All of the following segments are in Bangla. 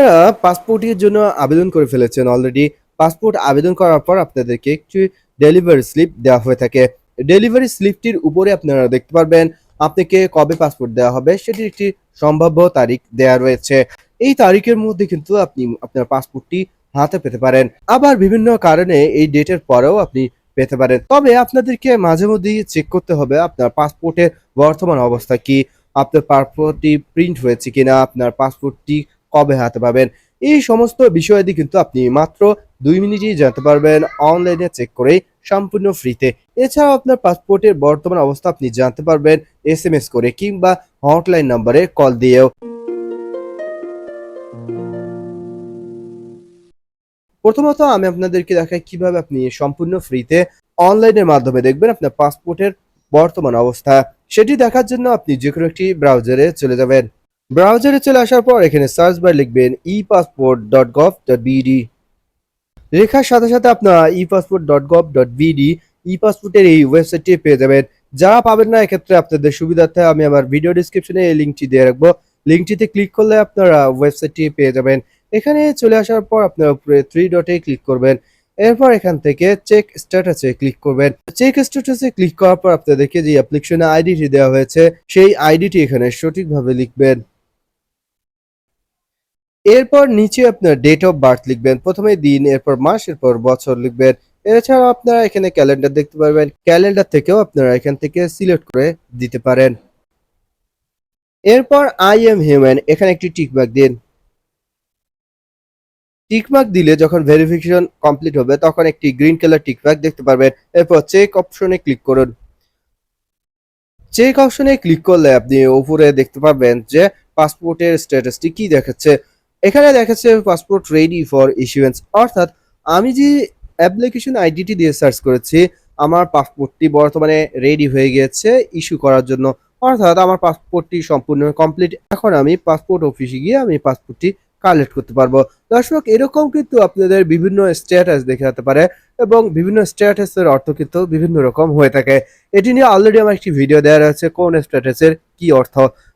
যারা পাসপোর্টের জন্য আবেদন করে ফেলেছেন অলরেডি পাসপোর্ট আবেদন করার পর আপনাদেরকে একটি ডেলিভারি স্লিপ দেওয়া হয়ে থাকে। ডেলিভারি স্লিপটির উপরে আপনারা দেখতে পারবেন, আপনাকে কবে পাসপোর্ট দেওয়া হবে সেটির একটি সম্ভাব্য তারিখ দেওয়া রয়েছে। এই তারিখের মধ্যে কিন্তু আপনি আপনার পাসপোর্টটি হাতে পেতে পারেন। আবার বিভিন্ন কারণে এই ডেটের পরেও আপনি পেতে পারেন। তবে আপনাদেরকে মাঝে মধ্যেই চেক করতে হবে আপনার পাসপোর্টের বর্তমান অবস্থা কি, আপনার পাসপোর্টটি প্রিন্ট হয়েছে কিনা, আপনার পাসপোর্টটি কবে হাতে পাবেন? এই সমস্ত বিষয়াদি কিন্তু আপনি মাত্র দুই মিনিটেই জানতে পারবেন। অনলাইনে চেক করে সম্পূর্ণ ফ্রিতে। এছাড়াও আপনার পাসপোর্টের বর্তমান অবস্থা আপনি জানতে পারবেন এস এম এস করে কিংবা হটলাইন নাম্বারে কল দিয়েও। প্রথমত আমি আপনাদেরকে দেখাই কীভাবে আপনি সম্পূর্ণ ফ্রিতে অনলাইনের মাধ্যমে দেখবেন আপনার পাসপোর্টের বর্তমান অবস্থা। সেটি দেখার জন্য আপনি যে কোনো একটি ব্রাউজারে চলে যাবেন। ব্রাউজারে চলে আসার পর এখানে সার্চ বার লিখবেন e passport dot gov dot BD লেখার সাথে সাথে আপনারা e passport dot gov dot BD e পাসপোর্টের এই ওয়েবসাইটটি পেয়ে যাবেন। যারা পাবেন না, এক্ষেত্রে আপনাদের সুবিধার্থে আমি আমার ভিডিও ডিসক্রিপশনে এই লিঙ্কটি দিয়ে রাখব। লিঙ্কটিতে ক্লিক করলে আপনারা ওয়েবসাইটটি পেয়ে যাবেন। এখানে চলে আসার পর আপনারা উপরে থ্রি ডটে ক্লিক করবেন। এরপর এখান থেকে চেক স্ট্যাটাসে ক্লিক করবেন। চেক স্ট্যাটাসে ক্লিক করার পর আপনাদেরকে যে অ্যাপ্লিকেশনে আইডিটি দেওয়া হয়েছে, সেই আইডিটি এখানে সঠিকভাবে লিখবেন। এরপর নিচে আপনার ডেট অফ বার্থ লিখবেন, প্রথমে দিন, এরপর মাস, এরপর বছর লিখবেন। এছাড়াও আপনারা এখানে ক্যালেন্ডার দেখতে পারবেন। ক্যালেন্ডার থেকেও আপনারা এখান থেকে সিলেক্ট করে দিতে পারেন। এরপর আই এম হিউম্যান এখানে একটি টিকমার্ক দিন। টিকমার্ক দিলে যখন ভেরিফিকেশন কমপ্লিট হবে, তখন একটি গ্রিন কালার টিকমার্ক দেখতে পারবেন। এরপর চেক অপশনে ক্লিক করুন। চেক অপশনে ক্লিক করলে আপনি উপরে দেখতে পাবেন যে পাসপোর্টের স্ট্যাটাসটি কি দেখাচ্ছে। এখানে দেখাচ্ছে পাসপোর্ট রেডি ফর ইস্যুয়েন্স অর্থাৎ আমি যে অ্যাপ্লিকেশন আইডিটি দিয়ে সার্চ করেছি, আমার পাসপোর্টটি বর্তমানে রেডি হয়ে গিয়েছে ইস্যু করার জন্য। অর্থাৎ আমার পাসপোর্টটি সম্পূর্ণ কমপ্লিট এখন আমি পাসপোর্ট অফিসে গিয়ে আমি পাসপোর্টটি কালেক্ট করতে পারব। দর্শক, এরকম কিন্তু আপনাদের বিভিন্ন স্ট্যাটাস দেখাতে পারে এবং বিভিন্ন স্ট্যাটাসের অর্থ কিন্তু বিভিন্ন রকম হয়ে থাকে। এটি নিয়ে অলরেডি আমার একটি ভিডিও দেওয়া রয়েছে, কোন স্ট্যাটাসের কি অর্থ।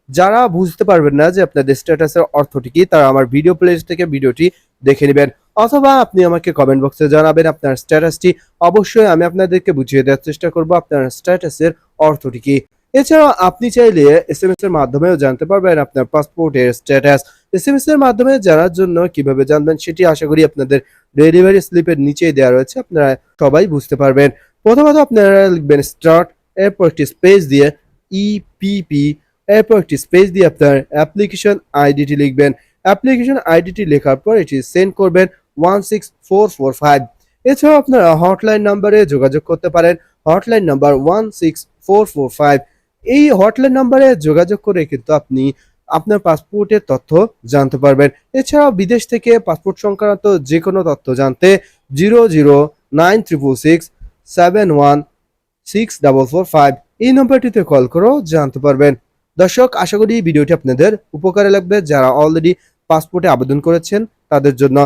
যারা বুঝতে পারবেন না যে আপনাদের স্ট্যাটাসের অর্থটি কি, তারা আমার ভিডিও প্লেস থেকে ভিডিওটি দেখে নেবেন। অথবা আপনি আমাকে কমেন্ট বক্সে জানাবেন আপনার স্ট্যাটাসটি অবশ্যই আমি আপনাদেরকে বুঝিয়ে দেওয়ার চেষ্টা করব আপনার স্ট্যাটাসের অর্থটি কি। এছাড়াও আপনি চাইলে এস এম এস এর মাধ্যমেও জানতে পারবেন আপনার পাসপোর্টের স্ট্যাটাস এস এম এস এর মাধ্যমে জানার জন্য কীভাবে জানবেন সেটি আশা করি আপনাদের ডেলিভারি স্লিপের নিচেই দেওয়া রয়েছে, আপনারা সবাই বুঝতে পারবেন। প্রথমত আপনারা লিখবেন স্টার্ট এরপর একটি স্পেস দিয়ে E ইপিপি এরপর একটি স্পেস দিয়ে আপনার অ্যাপ্লিকেশন আইডিটি লিখবেন। অ্যাপ্লিকেশন আইডিটি লেখার পর এটি সেন্ড করবেন one six four four five এছাড়াও আপনারা হটলাইন নাম্বারে যোগাযোগ করতে পারেন hotline number one six four four five এই হটলাইন নাম্বারে যোগাযোগ করে কিন্তু আপনি আপনার পাসপোর্টের তথ্য জানতে পারবেন। এছাড়াও বিদেশ থেকে পাসপোর্ট সংক্রান্ত যে কোনো তথ্য জানতে zero zero nine triple six seven one six double four five এই নম্বরটিতে কল করেও জানতে পারবেন। দর্শক আশা করি ভিডিওটি আপনাদের উপকারে লাগবে। যারা অলরেডি পাসপোর্টে আবেদন করেছেন তাদের জন্য